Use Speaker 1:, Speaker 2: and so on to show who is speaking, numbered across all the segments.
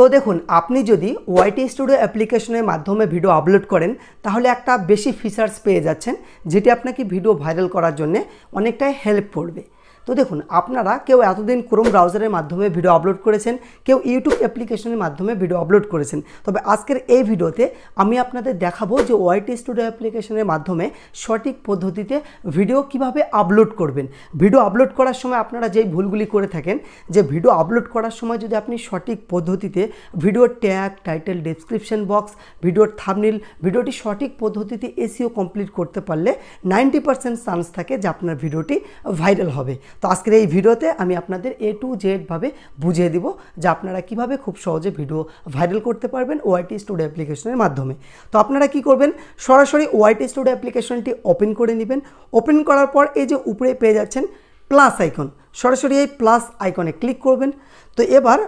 Speaker 1: তো দেখুন, আপনি যদি ওয়াইটি স্টুডিও অ্যাপ্লিকেশনের মাধ্যমে ভিডিও আপলোড করেন, তাহলে একটা বেশি ফিচার্স পেয়ে যাচ্ছেন, যেটি আপনাকে ভিডিও ভাইরাল করার জন্য অনেকটাই হেল্প করবে। তো দেখুন, আপনারা কেউ এতদিন ক্রোম ব্রাউজারের মাধ্যমে ভিডিও আপলোড করেছেন, কেউ ইউটিউব অ্যাপ্লিকেশনের মাধ্যমে ভিডিও আপলোড করেছেন, তবে আজকের এই ভিডিওতে আমি আপনাদের দেখাবো যে ওয়াইটি স্টুডিও অ্যাপ্লিকেশনের মাধ্যমে সঠিক পদ্ধতিতে ভিডিও কীভাবে আপলোড করবেন। ভিডিও আপলোড করার সময় আপনারা যেই ভুলগুলি করে থাকেন, যে ভিডিও আপলোড করার সময় যদি আপনি সঠিক পদ্ধতিতে ভিডিওর ট্যাগ টাইটেল ডেসক্রিপশন বক্স ভিডিওর থামনিল ভিডিওটি সঠিক পদ্ধতিতে এসিও কমপ্লিট করতে পারলে নাইনটি পার্সেন্ট চান্স থাকে যে আপনার ভিডিওটি ভাইরাল হবে। তো আজকের এই ভিডিওতে আমি আপনাদের এ টু জেডভাবে বুঝিয়ে দিব যে আপনারা কীভাবে খুব সহজে ভিডিও ভাইরাল করতে পারবেন ওআইটি স্টুডিও অ্যাপ্লিকেশনের মাধ্যমে। তো আপনারা কি করবেন? সরাসরি ওআইটি স্টুডিও অ্যাপ্লিকেশনটি ওপেন করে নেবেন। ওপেন করার পর এই যে উপরে পেয়ে যাচ্ছেন প্লাস আইকন সরাসরি এই প্লাস আইকনে ক্লিক করবেন। তো এবার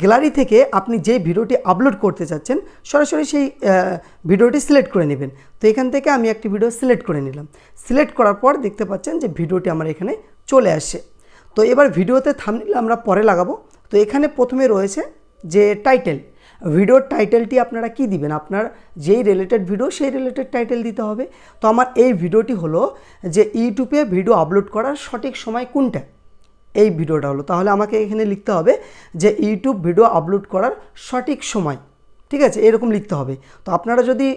Speaker 1: গ্যালারি থেকে আপনি যে ভিডিওটি আপলোড করতে চাচ্ছেন, সরাসরি সেই ভিডিওটি সিলেক্ট করে নেবেন। তো এখান থেকে আমি একটি ভিডিও সিলেক্ট করে নিলাম। সিলেক্ট করার পর দেখতে পাচ্ছেন যে ভিডিওটি আমার এখানে চলে আসে। তো এবার ভিডিওতে থামনিল আমরা পরে লাগাবো। তো এখানে প্রথমে রয়েছে যে টাইটেল ভিডিওর টাইটেলটি আপনারা কি দিবেন? আপনার যেই রিলেটেড ভিডিও সেই রিলেটেড টাইটেল দিতে হবে। তো আমার এই ভিডিওটি হলো যে ইউটিউবে ভিডিও আপলোড করার সঠিক সময় কোনটা? এই ভিডিওটা হলো। তাহলে আমাকে এখানে লিখতে হবে যে ইউটিউব ভিডিও আপলোড করার সঠিক সময়। ঠিক আছে? এরকম লিখতে হবে। তো আপনারা যদি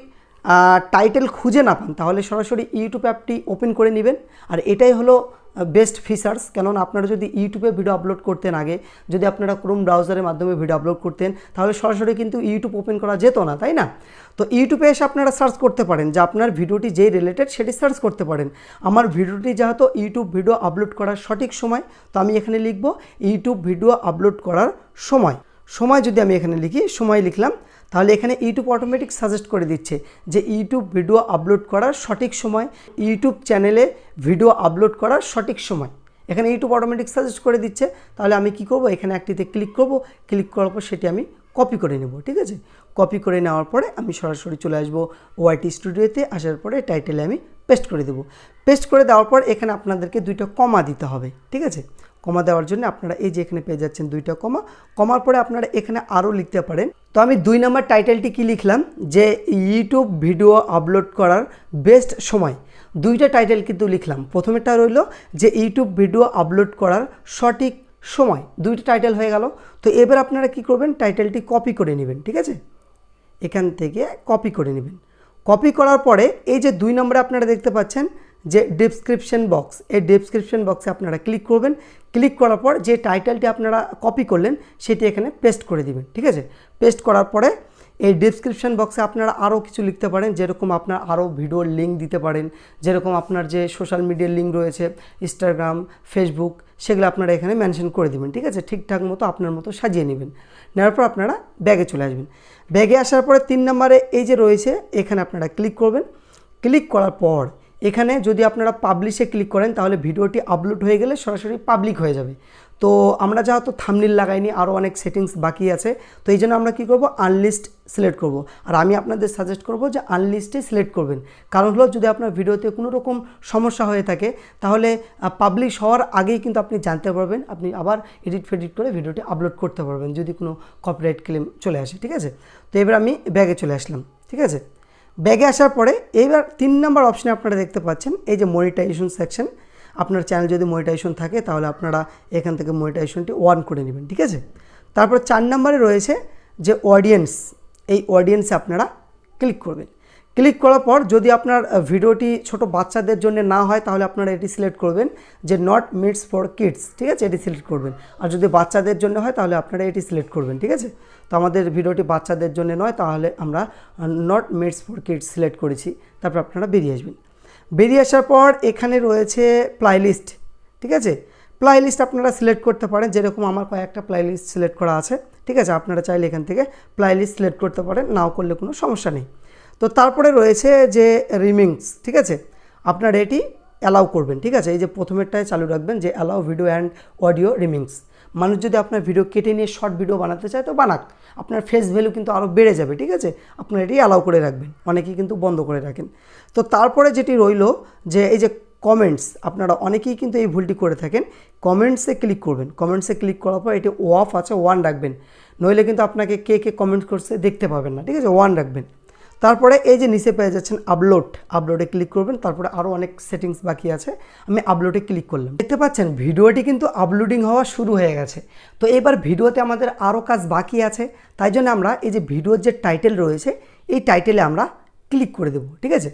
Speaker 1: টাইটেল খুঁজে না পান, তাহলে সরাসরি ইউটিউব অ্যাপটি ওপেন করে নেবেন। আর এটাই হলো বেস্ট ফিচার্স কেননা আপনারা যদি ইউটিউবে ভিডিও আপলোড করতেন আগে, যদি আপনারা ক্রোম ব্রাউজারের মাধ্যমে ভিডিও আপলোড করতেন, তাহলে সরাসরি কিন্তু ইউটিউব ওপেন করা যেত না, তাই না? তো ইউটিউবে এসে আপনারা সার্চ করতে পারেন, যে আপনার ভিডিওটি যেই রিলেটেড সেটি সার্চ করতে পারেন। আমার ভিডিওটি যেহেতু ইউটিউব ভিডিও আপলোড করার সঠিক সময়, তো আমি এখানে লিখব, ইউটিউব ভিডিও আপলোড করার সময়। সময় যদি আমি এখানে লিখি, সময় লিখলাম, তাহলে এখানে ইউটিউব অটোমেটিক সাজেস্ট করে দিচ্ছে যে ইউটিউব ভিডিও আপলোড করার সঠিক সময় ইউটিউব চ্যানেলে ভিডিও আপলোড করার সঠিক সময়। এখানে ইউটিউব অটোমেটিক সাজেস্ট করে দিচ্ছে, তাহলে আমি কি করব? এখানে একটিতে ক্লিক করব ক্লিক করার পর সেটি আমি কপি করে নেব, ঠিক আছে? কপি করে নেওয়ার পরে আমি সরাসরি চলে আসব ওয়াইটি স্টুডিওতে আসার পরে টাইটেলে আমি পেস্ট করে দেবো। পেস্ট করে দেওয়ার পর এখানে আপনাদেরকে দুইটা কমা দিতে হবে, ঠিক আছে? কমা দেওয়ার জন্য আপনারা এই যে এখানে পেয়ে যাচ্ছেন দুইটা কমা। কমার পরে আপনারা এখানে আরও লিখতে পারেন। তো আমি দুই নম্বর টাইটেলটি কি লিখলাম? যে ইউটিউব ভিডিও আপলোড করার বেস্ট সময়। দুইটা টাইটেল কিন্তু লিখলাম। প্রথমেরটা রইল যে ইউটিউব ভিডিও আপলোড করার সঠিক সময়। দুইটা টাইটেল হয়ে গেল। তো এবার আপনারা কি করবেন? টাইটেলটি কপি করে নেবেন, ঠিক আছে? এখান থেকে কপি করে নেবেন। কপি করার পরে এই যে দুই নম্বরে আপনারা দেখতে পাচ্ছেন যে ডিসক্রিপশন বক্স এই ডিসক্রিপশন বক্সে আপনারা ক্লিক করবেন। ক্লিক করার পর যে টাইটেলটি আপনারা কপি করলেন, সেটি এখানে পেস্ট করে দিবেন, ঠিক আছে? পেস্ট করার পরে এই ডিসক্রিপশন বক্সে আপনারা আরও কিছু লিখতে পারেন, যেরকম আপনার আরও ভিডিওর লিঙ্ক দিতে পারেন, যেরকম আপনার যে সোশ্যাল মিডিয়ার লিঙ্ক রয়েছে ইনস্টাগ্রাম ফেসবুক সেগুলো আপনারা এখানে মেনশন করে দিবেন, ঠিক আছে? ঠিকঠাক মতো আপনার মতো সাজিয়ে নেবেন। নেওয়ার পর আপনারা ব্যাগে চলে আসবেন। ব্যাগে আসার পরে তিন নম্বরে এই যে রয়েছে, এখানে আপনারা ক্লিক করবেন। ক্লিক করার পর এখানে যদি আপনারা পাবলিশে ক্লিক করেন, তাহলে ভিডিওটি আপলোড হয়ে গেলে সরাসরি পাবলিক হয়ে যাবে। তো আমরা যেহেতু থামনিল লাগাইনি আরও অনেক সেটিংস বাকি আছে, তো এই জন্য আমরা কী করব? আনলিস্ট সিলেক্ট করব। আর আমি আপনাদের সাজেস্ট করব যে আনলিস্টে সিলেক্ট করবেন। কারণ হলো, যদি আপনার ভিডিওতে কোনো রকম সমস্যা হয়ে থাকে, তাহলে পাবলিশ হওয়ার আগেই কিন্তু আপনি জানতে পারবেন, আপনি আবার এডিট ফেডিট করে ভিডিওটি আপলোড করতে পারবেন, যদি কোনো কপিরাইট ক্লেম চলে আসে, ঠিক আছে? তো এবার আমি ব্যাগে চলে আসলাম, ঠিক আছে? ব্যাগে আসার পরে এইবার তিন নাম্বার অপশানে আপনারা দেখতে পাচ্ছেন, এই যে মনিটাইজেশন সেকশন আপনার চ্যানেল যদি মনিটাইজেশন থাকে তাহলে আপনারা এখান থেকে মনিটাইজেশনটি ওয়ান করে নেবেন, ঠিক আছে? তারপর চার নাম্বারে রয়েছে যে অডিয়েন্স এই অডিয়েন্সে আপনারা ক্লিক করবেন। ক্লিক করার পর যদি আপনার ভিডিওটি ছোট বাচ্চাদের জন্য না হয়, তাহলে আপনারা এটি সিলেক্ট করবেন যে নট মিটস ফর কিডস ঠিক আছে? এটি সিলেক্ট করবেন। আর যদি বাচ্চাদের জন্য হয়, তাহলে আপনারা এটি সিলেক্ট করবেন, ঠিক আছে? তো আমাদের ভিডিওটি বাচ্চাদের জন্য নয়, তাহলে আমরা not made for kids select করেছি। তারপর আপনারা বেরিয়ে আসবেন। বেরিয়ে আসার পর এখানে রয়েছে প্লাইলিস্ট ঠিক আছে? প্লাইলিস্ট আপনারা সিলেক্ট করতে পারেন, যেরকম আমার কয়েকটা প্লাইলিস্ট সিলেক্ট করা আছে, ঠিক আছে? আপনারা চাইলে এখান থেকে প্লাইলিস্ট সিলেক্ট করতে পারেন, নাও করলে কোনো সমস্যা নেই। তো তারপরে রয়েছে যে রিমিংস ঠিক আছে? আপনারা এটি অ্যালাউ করবেন, ঠিক আছে? এই যে প্রথমেরটায় চালু রাখবেন যে allow video and audio remixing মানুষ যদি আপনার ভিডিও কেটে নিয়ে শর্ট ভিডিও বানাতে চায় তো বানাক। আপনার ফেস ভ্যালু কিন্তু আরও বেড়ে যাবে, ঠিক আছে? আপনার এটি অ্যালাউ করে রাখবেন, অনেকেই কিন্তু বন্ধ করে রাখেন। তো তারপরে যেটি রইল যে এই যে কমেন্টস আপনারা অনেকেই কিন্তু এই ভুলটি করে থাকেন। কমেন্টসে ক্লিক করবেন। কমেন্টসে ক্লিক করার পর এটি ওয়াফ আছে ওয়ান রাখবেন। নইলে কিন্তু আপনাকে কে কে কমেন্ট করছে দেখতে পাবেন না, ঠিক আছে? ওয়ান রাখবেন। তারপরে এই যে নিচে পেয়ে যাচ্ছেন আপলোড আপলোডে ক্লিক করবেন, তারপরে আরও অনেক সেটিংস বাকি আছে। আমি আপলোডে ক্লিক করলাম। দেখতে পাচ্ছেন, ভিডিওটি কিন্তু আপলোডিং হওয়া শুরু হয়ে গেছে। তো এবার ভিডিওতে আমাদের আরও কাজ বাকি আছে, তাই জন্য আমরা এই যে ভিডিওর যে টাইটেল রয়েছে, এই টাইটেলে আমরা ক্লিক করে দেবো, ঠিক আছে?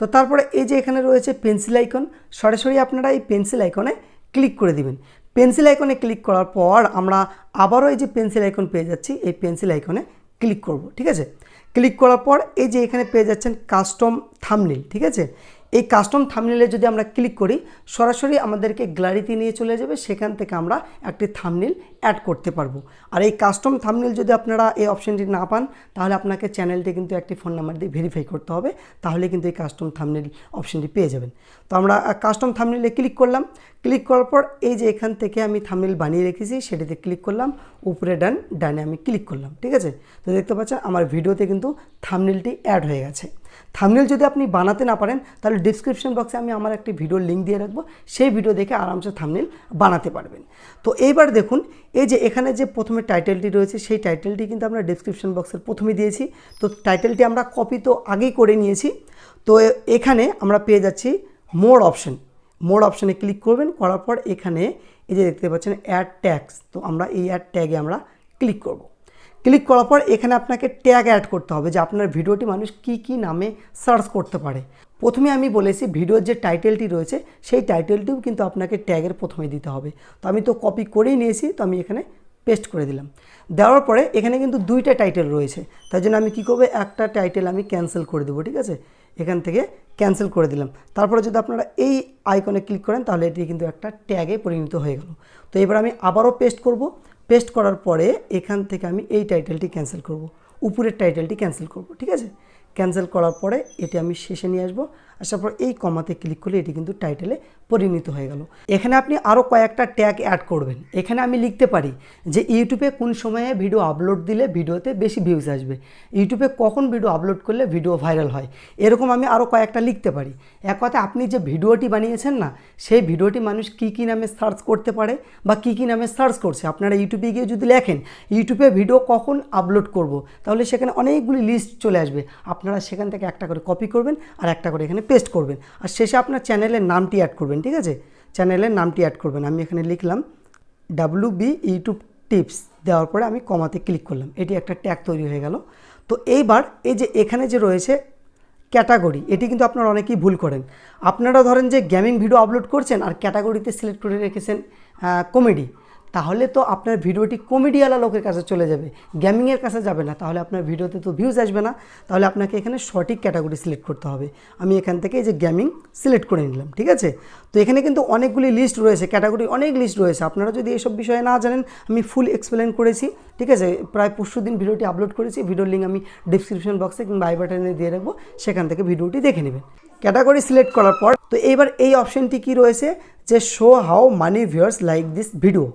Speaker 1: তো তারপরে এই যে এখানে রয়েছে পেন্সিল আইকন সরাসরি আপনারা এই পেন্সিল আইকনে ক্লিক করে দিবেন। পেন্সিল আইকনে ক্লিক করার পর আমরা আবারও এই যে পেন্সিল আইকন পেয়ে যাচ্ছি, এই পেন্সিল আইকনে ক্লিক করব, ঠিক আছে? ক্লিক করার পর এই যে এখানে পেয়ে যাচ্ছেন কাস্টম থামনিল ঠিক আছে? এই কাস্টম থামনিলে যদি আমরা ক্লিক করি, সরাসরি আমাদেরকে গ্যালারিতে নিয়ে চলে যাবে। সেখান থেকে আমরা একটি থামনিল অ্যাড করতে পারব। আর এই কাস্টম থামনেল যদি আপনারা এই অপশনটি না পান, তাহলে আপনাকে চ্যানেলটি কিন্তু একটি ফোন নাম্বার দিয়ে ভেরিফাই করতে হবে, তাহলে কিন্তু এই কাস্টম থামনেল অপশনটি পেয়ে যাবেন। তো আমরা কাস্টম থামনেলে ক্লিক করলাম। ক্লিক করার পর এই যে এখান থেকে আমি থামনেল বানিয়ে রেখেছি, সেটিতে ক্লিক করলাম। উপরে ডান ডানে আমি ক্লিক করলাম, ঠিক আছে? তো দেখতে পাচ্ছেন, আমার ভিডিওতে কিন্তু থামনেলটি অ্যাড হয়ে গেছে। থামনেল যদি আপনি বানাতে না পারেন, তাহলে ডিসক্রিপশন বক্সে আমি আমার একটি ভিডিওর লিঙ্ক দিয়ে রাখব। সেই ভিডিও দেখে আরামসে থামনেল বানাতে পারবেন। তো এইবার দেখুন এই যে এখানে যে প্রথমে টাইটেলটি রয়েছে, সেই টাইটেলটি কিন্তু আমরা ডিসক্রিপশন বক্সের প্রথমে দিয়েছি। তো টাইটেলটি আমরা কপি তো আগেই করে নিয়েছি। তো এখানে আমরা পেয়ে যাচ্ছি মোর অপশন মোর অপশানে ক্লিক করবেন, করার পর এখানে এই যে দেখতে পাচ্ছেন অ্যাড ট্যাক্স তো আমরা এই অ্যাড ট্যাগে আমরা ক্লিক করব। ক্লিক করার পর এখানে আপনাকে ট্যাগ অ্যাড করতে হবে যে আপনার ভিডিওটি মানুষ কি কি নামে সার্চ করতে পারে। প্রথমে আমি বলেছি ভিডিওর যে টাইটেলটি রয়েছে, সেই টাইটেলটিও কিন্তু আপনাকে ট্যাগের প্রথমে দিতে হবে। তো আমি তো কপি করেই নিয়েছি, তো আমি এখানে পেস্ট করে দিলাম। দেওয়ার পরে এখানে কিন্তু দুইটা টাইটেল রয়েছে। তাই জন্য আমি কী করব, একটা টাইটেল আমি ক্যান্সেল করে দেবো, ঠিক আছে? এখান থেকে ক্যান্সেল করে দিলাম। তারপরে যদি আপনারা এই আইকনে ক্লিক করেন, তাহলে এটি কিন্তু একটা ট্যাগে পরিণত হয়ে গেল। তো এবার আমি আবারও পেস্ট করব। পেস্ট করার পরে এখান থেকে আমি এই টাইটেলটি ক্যান্সেল করব। উপরের টাইটেলটি ক্যান্সেল করব, ঠিক আছে? ক্যান্সেল করার পরে এটি আমি শেষে নিয়ে আসব। আসার পর এই কমাতে ক্লিক করলে এটি কিন্তু টাইটেলে পরিণত হয়ে গেল। এখানে আপনি আরও কয়েকটা ট্যাগ অ্যাড করবেন। এখানে আমি লিখতে পারি যে ইউটিউবে কোন সময়ে ভিডিও আপলোড দিলে ভিডিওতে বেশি ভিউজ আসবে? ইউটিউবে কখন ভিডিও আপলোড করলে ভিডিও ভাইরাল হয়? এরকম আমি আরও কয়েকটা লিখতে পারি। এক কথায় আপনি যে ভিডিওটি বানিয়েছেন না, সেই ভিডিওটি মানুষ কী কী নামে সার্চ করতে পারে বা কী কী নামে সার্চ করছে? আপনারা ইউটিউবে গিয়ে যদি লেখেন ইউটিউবে ভিডিও কখন আপলোড করব? তাহলে সেখানে অনেকগুলি লিস্ট চলে আসবে। আপনারা সেখান থেকে একটা করে কপি করবেন আর একটা করে এখানে পেস্ট করবেন। আর শেষে আপনার চ্যানেলের নামটি অ্যাড করবেন। ঠিক আছে? চ্যানেলের নামটি অ্যাড করবেন। আমি এখানে লিখলাম ডাব্লু বি ইউটিউব টিপস দেওয়ার পরে আমি কমাতে ক্লিক করলাম। এটি একটা ট্যাগ তৈরি হয়ে গেল। তো এইবার এই যে এখানে যে রয়েছে ক্যাটাগরি এটি কিন্তু আপনারা অনেকেই ভুল করেন। আপনারা ধরেন যে গেমিং ভিডিও আপলোড করছেন আর ক্যাটাগরিতে সিলেক্ট করে রেখেছেন কমেডি তাহলে তো আপনার ভিডিওটি কমেডিওয়ালা লোকের কাছে চলে যাবে গেমিংয়ের কাছে যাবে না। তাহলে আপনার ভিডিওতে তো ভিউজ আসবে না। তাহলে আপনাকে এখানে সঠিক ক্যাটাগরি সিলেক্ট করতে হবে। আমি এখান থেকে এই যে গেমিং সিলেক্ট করে নিলাম, ঠিক আছে? তো এখানে কিন্তু অনেকগুলি লিস্ট রয়েছে ক্যাটাগরি অনেক লিস্ট রয়েছে। আপনারা যদি এসব বিষয়ে না জানেন, আমি ফুল এক্সপ্লেন করেছি, ঠিক আছে? প্রায় পরশু দিন ভিডিওটি আপলোড করেছি। ভিডিওর লিঙ্ক আমি ডিসক্রিপশন বক্সে কিংবা আই বাটনে দিয়ে রাখব। সেখান থেকে ভিডিওটি দেখে নেবেন। ক্যাটাগরি সিলেক্ট করার পর, তো এইবার এই অপশনটি কি রয়েছে? যে show how many viewers like this video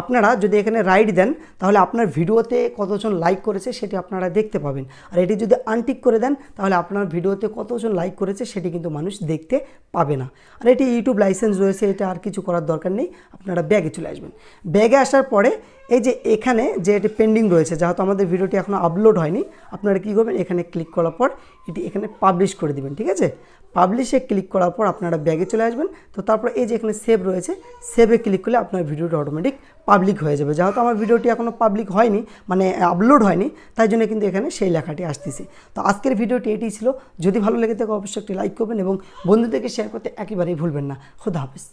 Speaker 1: আপনারা যদি এখানে রাইট দেন, তাহলে আপনার ভিডিওতে কতজন লাইক করেছে সেটি আপনারা দেখতে পাবেন। আর এটি যদি আনটিক করে দেন, তাহলে আপনার ভিডিওতে কতজন লাইক করেছে সেটি কিন্তু মানুষ দেখতে পাবে না। আর এটি ইউটিউব লাইসেন্স রয়েছে, এটা আর কিছু করার দরকার নেই, আপনারা ব্যাগে চলে আসবেন। ব্যাগে আসার পরে এই যে এখানে যে এটি পেন্ডিং রয়েছে, যেহেতু আমাদের ভিডিওটি এখনও আপলোড হয়নি, আপনারা কী করবেন? এখানে ক্লিক করার পর এটি এখানে পাবলিশ করে দিবেন, ঠিক আছে? পাবলিশে ক্লিক করার পর আপনারা ব্যাগে চলে আসবেন। তো তারপর এই যে এখানে সেভ রয়েছে সেভে ক্লিক করলে আপনার ভিডিওটা অটোমেটিক পাবলিক হয়ে যাবে। যেহেতু আমার ভিডিওটি এখনও পাবলিক হয়নি মানে আপলোড হয়নি, তাই জন্য কিন্তু এখানে সেই লেখাটি আসতেছে। তো আজকের ভিডিওটি এটি ছিল। যদি ভালো লেগে থাকে, অবশ্যই একটি লাইক করবেন এবং বন্ধুদেরকে শেয়ার করতে একেবারেই ভুলবেন না। খুদা হাফিজ।